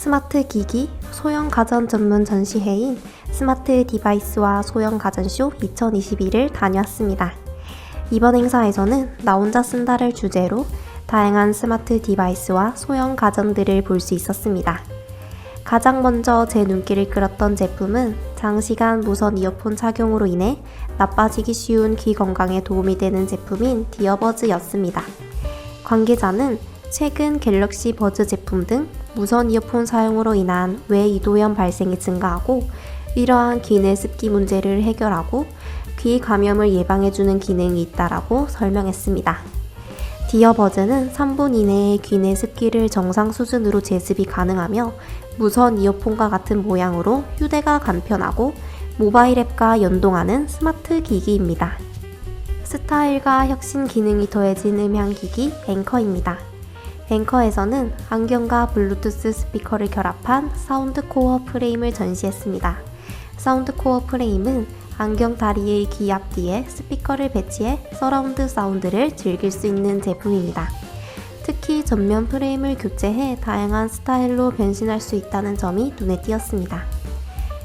스마트 기기, 소형 가전 전문 전시회인 스마트 디바이스와 소형 가전쇼 2022를 다녀왔습니다. 이번 행사에서는 나 혼자 쓴다를 주제로 다양한 스마트 디바이스와 소형 가전들을 볼 수 있었습니다. 가장 먼저 제 눈길을 끌었던 제품은 장시간 무선 이어폰 착용으로 인해 나빠지기 쉬운 귀 건강에 도움이 되는 제품인 디어버즈였습니다. 관계자는 최근 갤럭시 버즈 제품 등 무선 이어폰 사용으로 인한 외 이도염 발생이 증가하고 이러한 귀내 습기 문제를 해결하고 귀 감염을 예방해주는 기능이 있다라고 설명했습니다. 디어 버즈는 3분 이내에 귀내 습기를 정상 수준으로 제습이 가능하며 무선 이어폰과 같은 모양으로 휴대가 간편하고 모바일 앱과 연동하는 스마트 기기입니다. 스타일과 혁신 기능이 더해진 음향기기 앵커입니다. 앵커에서는 안경과 블루투스 스피커를 결합한 사운드 코어 프레임을 전시했습니다. 사운드 코어 프레임은 안경 다리의 귀 앞뒤에 스피커를 배치해 서라운드 사운드를 즐길 수 있는 제품입니다. 특히 전면 프레임을 교체해 다양한 스타일로 변신할 수 있다는 점이 눈에 띄었습니다.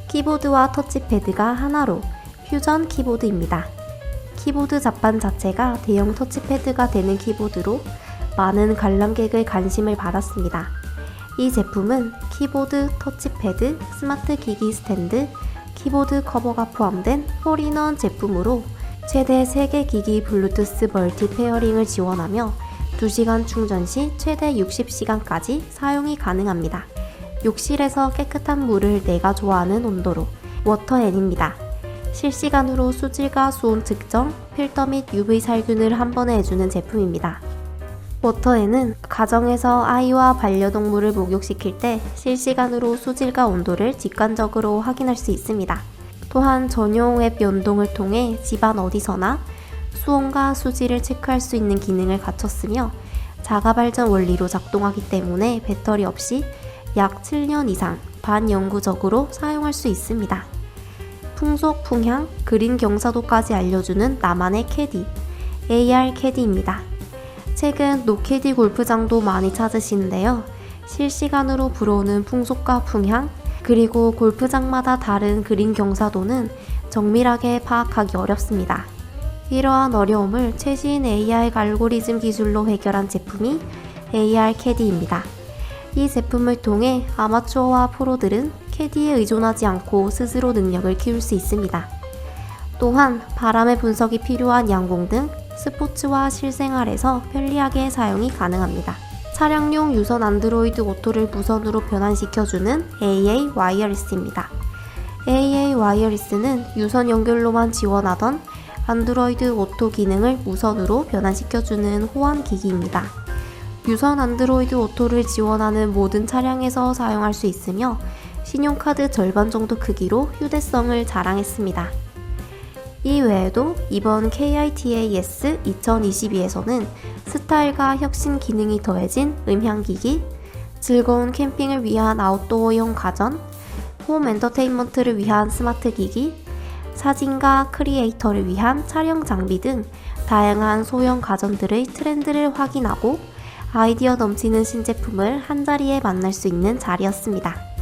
키보드와 터치패드가 하나로 퓨전 키보드입니다. 키보드 잡반 자체가 대형 터치패드가 되는 키보드로 많은 관람객의 관심을 받았습니다. 이 제품은 키보드, 터치패드, 스마트 기기 스탠드, 키보드 커버가 포함된 홀인원 제품으로 최대 3개 기기 블루투스 멀티 페어링을 지원하며 2시간 충전 시 최대 60시간까지 사용이 가능합니다. 욕실에서 깨끗한 물을 내가 좋아하는 온도로 워터앤입니다. 실시간으로 수질과 수온 측정, 필터 및 UV 살균을 한 번에 해주는 제품입니다. 워터에는 가정에서 아이와 반려동물을 목욕시킬 때 실시간으로 수질과 온도를 직관적으로 확인할 수 있습니다. 또한 전용 앱 연동을 통해 집안 어디서나 수온과 수질을 체크할 수 있는 기능을 갖췄으며 자가 발전 원리로 작동하기 때문에 배터리 없이 약 7년 이상 반영구적으로 사용할 수 있습니다. 풍속, 풍향, 그린 경사도까지 알려주는 나만의 캐디, AR 캐디입니다. 최근 노캐디 골프장도 많이 찾으시는데요. 실시간으로 불어오는 풍속과 풍향, 그리고 골프장마다 다른 그린 경사도는 정밀하게 파악하기 어렵습니다. 이러한 어려움을 최신 AR 알고리즘 기술로 해결한 제품이 AR 캐디입니다. 이 제품을 통해 아마추어와 프로들은 캐디에 의존하지 않고 스스로 능력을 키울 수 있습니다. 또한 바람의 분석이 필요한 양봉 등 스포츠와 실생활에서 편리하게 사용이 가능합니다. 차량용 유선 안드로이드 오토를 무선으로 변환시켜주는 AA 와이어리스입니다. AA 와이어리스는 유선 연결로만 지원하던 안드로이드 오토 기능을 무선으로 변환시켜주는 호환 기기입니다. 유선 안드로이드 오토를 지원하는 모든 차량에서 사용할 수 있으며 신용카드 절반 정도 크기로 휴대성을 자랑했습니다. 이 외에도 이번 KITAS 2022에서는 스타일과 혁신 기능이 더해진 음향기기, 즐거운 캠핑을 위한 아웃도어용 가전, 홈 엔터테인먼트를 위한 스마트 기기, 사진가 크리에이터를 위한 촬영 장비 등 다양한 소형 가전들의 트렌드를 확인하고 아이디어 넘치는 신제품을 한자리에 만날 수 있는 자리였습니다.